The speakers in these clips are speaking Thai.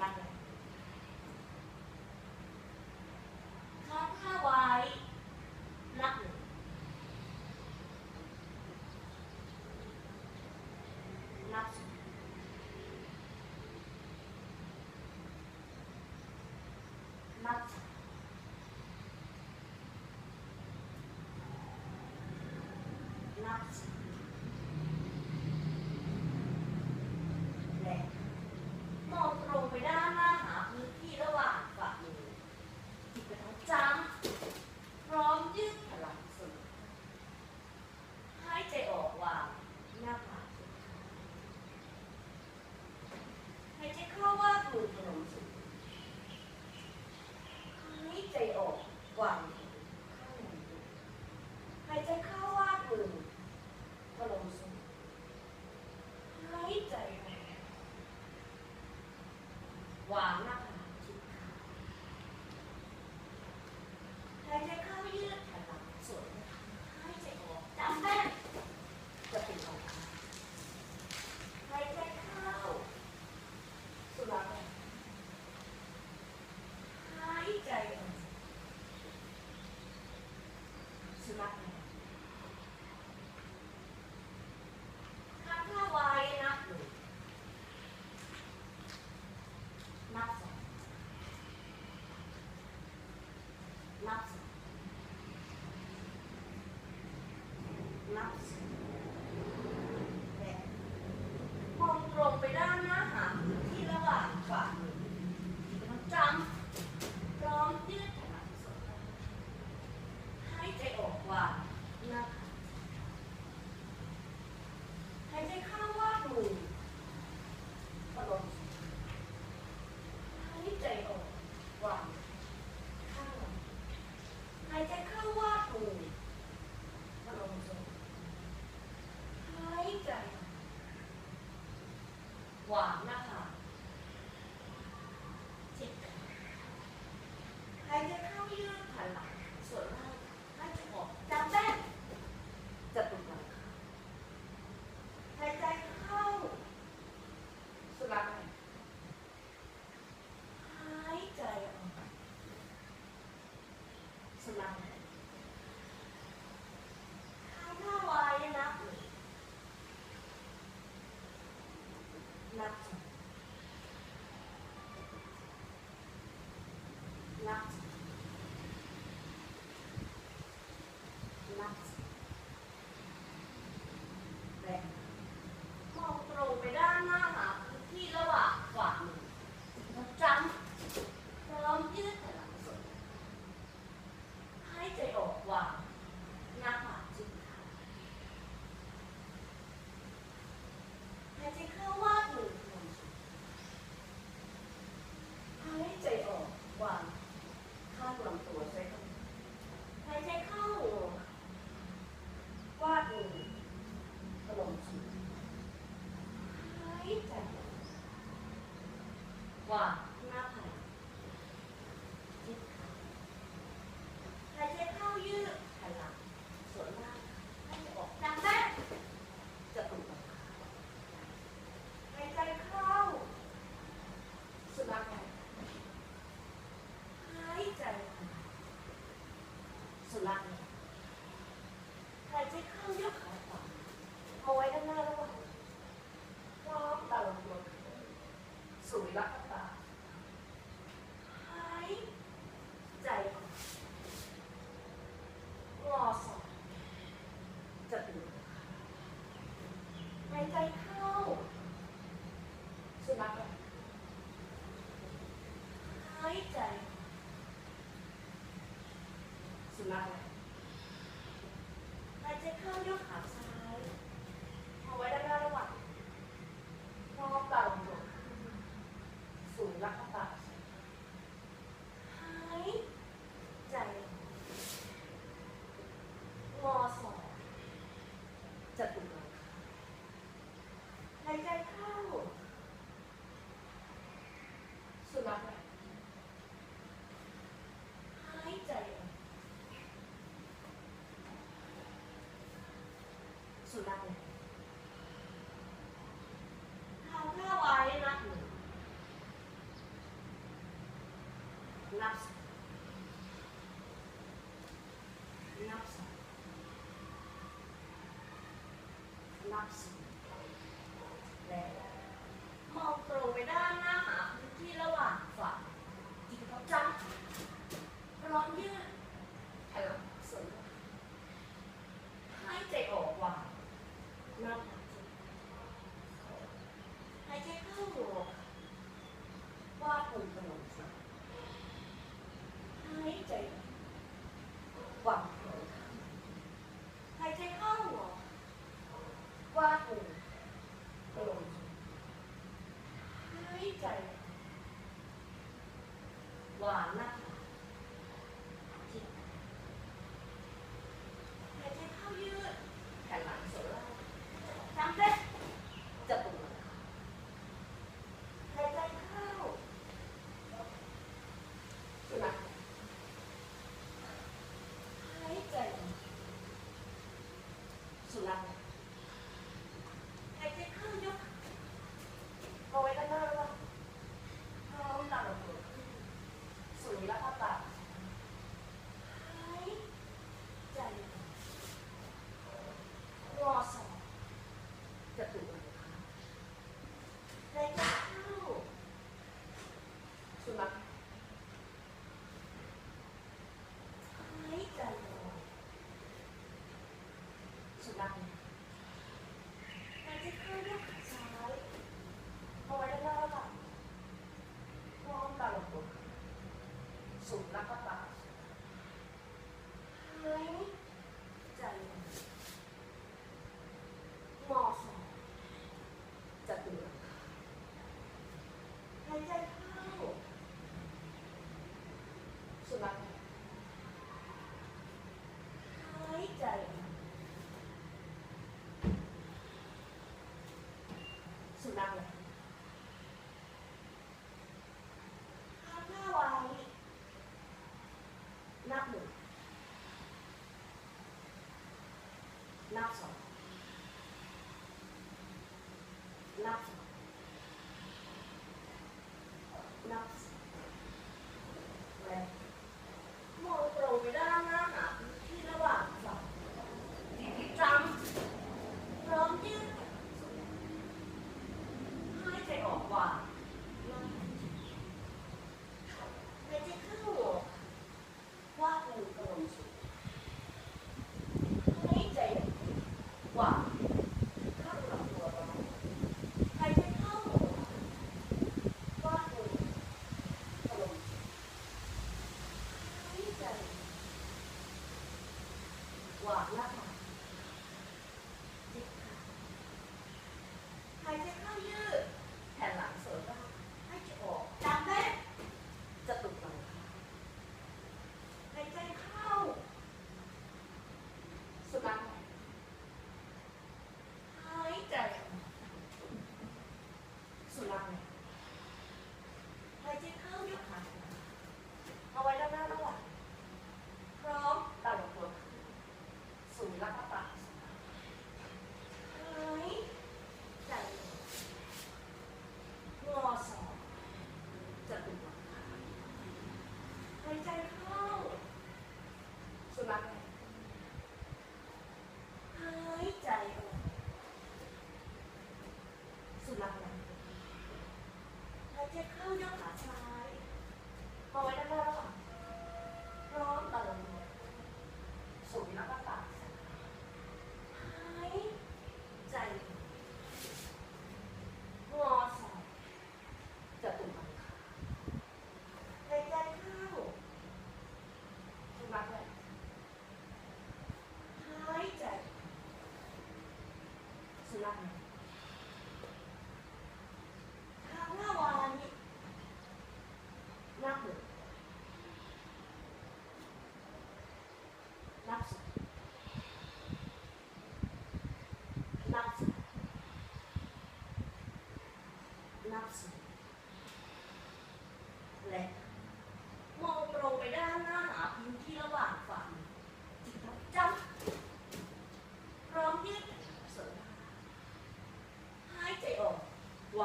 รักเลยค้างค่าไว้รักเลยรักรักรัก cuarto. ่าหน้าผาจิตขาหายใจเข้ายืดหันหลังส่วนล่างให้ออกดังแรกจะตุ่มหายใจเข้าสุดลางหายใจสุดลางหายใจเข้ายกขาขวาเอาไว้ด้านหน้าแล้ววางตาลงตัวสูงลัก ใจเข้า สุนัขหายใจ สุนัขหายใจเข้ายกขาซ้าย สุนัขเนี่ยทำท่วานับหนับนับสอนับสอามหน้าผยใจเข้ายืดแขนหลังโซล่าจำเป็นจะปุ่มหายใจเข้าสุนัขหายใจสุนัข Tsunami. Tsunami. not so. ใจเข้า สุนัขหายใจออกสุนัขหายใจเข้ายกขา lang.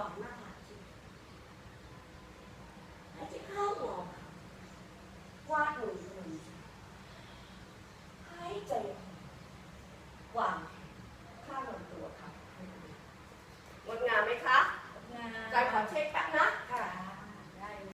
아, 안 하고